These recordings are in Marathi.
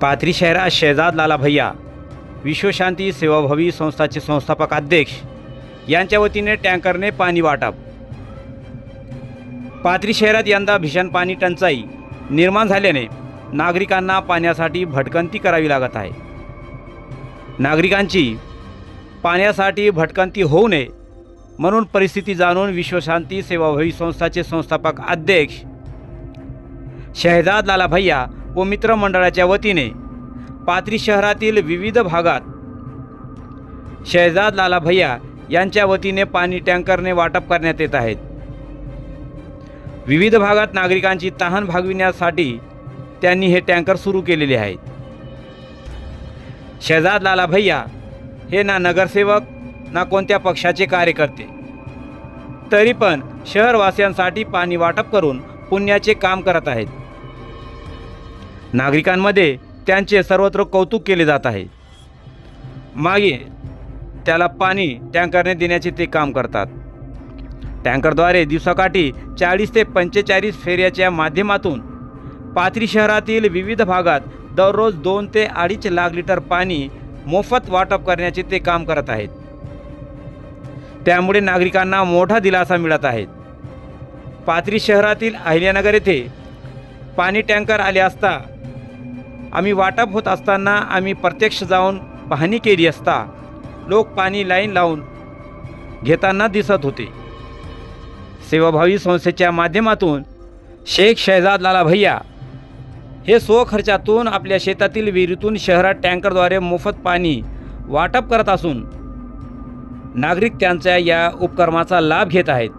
पाथरी शहरात शहजाद लाला भैया विश्वशांती सेवाभावी संस्थाचे संस्थापक अध्यक्ष यांच्या वतीने टँकरने पाणी वाटप. पाथरी शहरात यंदा भीषण पाणी टंचाई निर्माण झाल्याने नागरिकांना पाण्यासाठी भटकंती करावी लागत आहे. नागरिकांची पाण्यासाठी भटकंती होऊ नये म्हणून परिस्थिती जाणून विश्वशांती सेवाभावी संस्थाचे संस्थापक अध्यक्ष शहजाद लाला भैया व मित्रमंडळाच्या वतीने पाथरी शहरातील विविध भागात शहजाद लाला भैया यांच्या वतीने पाणी टँकरने वाटप करण्यात येत आहेत विविध भागात नागरिकांची तहान भागविण्यासाठी त्यांनी हे टँकर सुरू केलेले आहेत. शहजाद लाला भैया हे ना नगरसेवक ना कोणत्या पक्षाचे कार्यकर्ते. तरी पण शहरवासियांसाठी पाणी वाटप करून पुण्याचे काम करत आहेत. नागरिकांमध्ये त्यांचे सर्वत्र कौतुक केले जात आहे. मागे त्याला पाणी टँकरने देण्याचे ते काम करतात. टँकरद्वारे दिवसाकाठी चाळीस ते पंचेचाळीस फेऱ्याच्या माध्यमातून पाथरी शहरातील विविध भागात दररोज दोन ते अडीच लाख लिटर पाणी मोफत वाटप करण्याचे ते काम करत आहेत. त्यामुळे नागरिकांना मोठा दिलासा मिळत आहे. पाथरी शहरातील अहिल्यानगर येथे पाणी टँकर आले असता आम्ही वाटप होत असताना आम्ही प्रत्यक्ष जाऊन पाहणी केली असता लोक पाणी लाईन लावून घेताना दिसत होते. सेवाभावी संस्थेच्या माध्यमातून शेख शहजाद लाला भैया हे स्वखर्चातून आपल्या शेतातील विहिरीतून शहरात टँकरद्वारे मोफत पाणी वाटप करत असून नागरिक त्यांच्या या उपक्रमाचा लाभ घेत आहेत.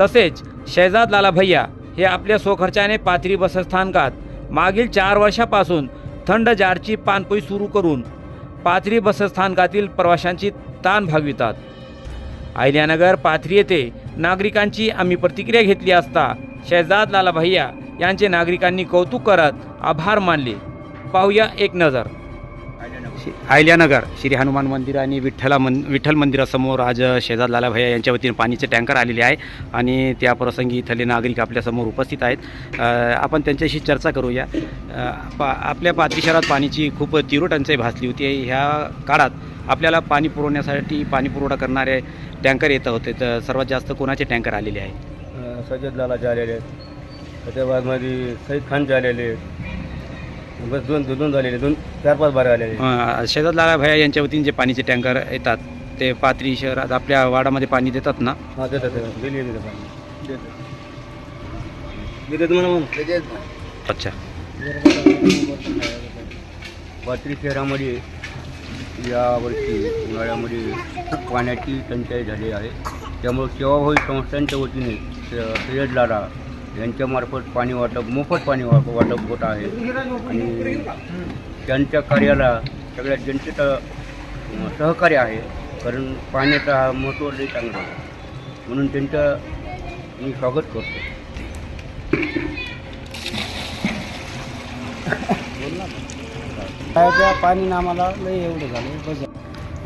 तसेच शहजाद लाला भैया हे आपल्या स्वखर्चाने पाथरी बसस्थानकात मागील चार वर्षापासून थंड जारची पानपोई सुरू करून पाथरी बसस्थानकातील प्रवाशांची ताण भागवितात. आयल्यानगर पाथरी येथे नागरिकांची आम्ही प्रतिक्रिया घेतली असता शहजाद लाला भैया यांचे नागरिकांनी कौतुक करत आभार मानले. पाहूया एक नजर. आयल्यानगर श्री हनुमान मंदिर आणि विठ्ठला मन विठ्ठल मंदिरासमोर आज शेजाद लाला भैया यांच्या वतीने पाणीचे टँकर आलेले आहे आणि त्या प्रसंगी इथले नागरिक आपल्यासमोर उपस्थित आहेत. आपण त्यांच्याशी चर्चा करूया. पा आपल्या पाथरी शहरात पाण्याची खूप तीव्र टंचाई भासली होती. ह्या काळात आपल्याला पाणी पुरवण्यासाठी पाणी पुरवठा करणारे टँकर येत होते. तर सर्वात जास्त कोणाचे टँकर आलेले आहे? सजद लालाचे आलेले आहेत. त्याच्या बादमध्ये सईद खानचे आलेले आहेत. बस दोन दोन झालेले दोन चार पाच बारे आलेले अ, शेजाद लाला भैया यांच्या वतीने जे पाणीचे टँकर येतात ते पाथरी शहरात आपल्या वाडामध्ये पाणी देतात ना? हां देतात देतात. दिली देतात पाणी. देतात तुम्हाला मग अच्छा. पाथरी शहरामध्ये यावर्षी उन्हाळ्यामध्ये पाण्याची टंचाई झाली आहे. त्यामुळे सेवाभावी संस्थांच्या वतीने लाला यांच्यामार्फत पाणी वाटप मोफत पाणी वा वाटप होत आहे. आणि त्यांच्या कार्याला सगळ्या जनतेचं सहकार्य आहे कारण पाण्याचा हा महत्त्व लई चांगला आहे. म्हणून त्यांचं मी स्वागत करतो. त्या पाणी आम्हाला लई एवढं झालं.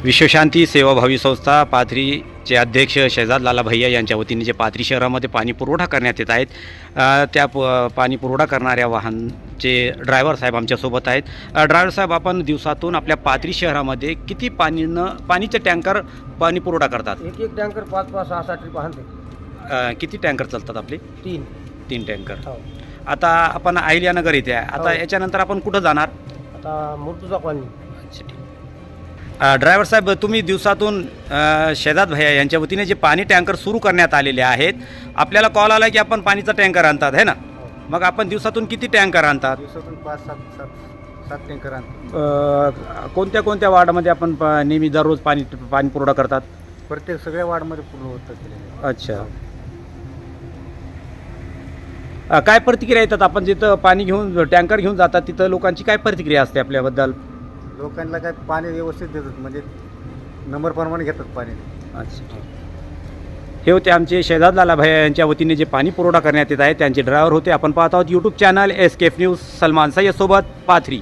विश्वशांती सेवाभावी संस्था पाथरीचे अध्यक्ष शहजाद लाला भैया यांच्या वतीने जे पाथरी शहरामध्ये पाणी पुरवठा करण्यात येत आहेत त्या प पाणी पुरवठा करणाऱ्या वाहनचे ड्रायव्हर साहेब आमच्यासोबत आहेत. ड्रायव्हर साहेब आपण दिवसातून आपल्या पाथरी शहरामध्ये किती पाणीनं पाणीचे टँकर पाणी पुरवठा करतात? एक एक टँकर पाच पाच सहा सहा ट्रिप आणते. किती टँकर चालतात आपले? तीन. तीन टँकर. हो. आता आपण अहिल्यानगर इथे आहे. आता हो. याच्यानंतर आपण कुठं जाणार? आता मूर्तुजा कॉलनी. ड्रायव्हर साहेब तुम्ही दिवसातून शेजाद भैया यांच्या वतीने जे पाणी टँकर सुरू करण्यात आलेले आहेत आपल्याला कॉल आला की आपण पाणीचा टँकर आणतात है ना? मग आपण दिवसातून किती टँकर आणतात? दिवसातून पाच सात सात सात टँकर आणते अ, कोणत्या कोणत्या वार्डामध्ये आपण प- नेहमी दररोज पाणी पाणी पुरवठा करतात? प्रत्येक सगळ्या वार्डमध्ये पूर्ण होतं केलेलं अच्छा. अ, काय प्रतिक्रिया येतात? आपण जिथं पाणी घेऊन टँकर घेऊन जातात तिथं लोकांची काय प्रतिक्रिया असते आपल्याबद्दल? लोकांना काय पाणी व्यवस्थित देतात म्हणजे नंबरप्रमाणे घेतात पाणी. अच्छा. हे होते आमचे शहजाद लालाभाई यांच्या वतीने जे पाणी पुरवठा करण्यात येत आहे त्यांचे ड्रायव्हर होते. आपण पाहत आहोत यूट्यूब चॅनल एस केफ न्यूज सलमान सय्यदसोबत पाथरी.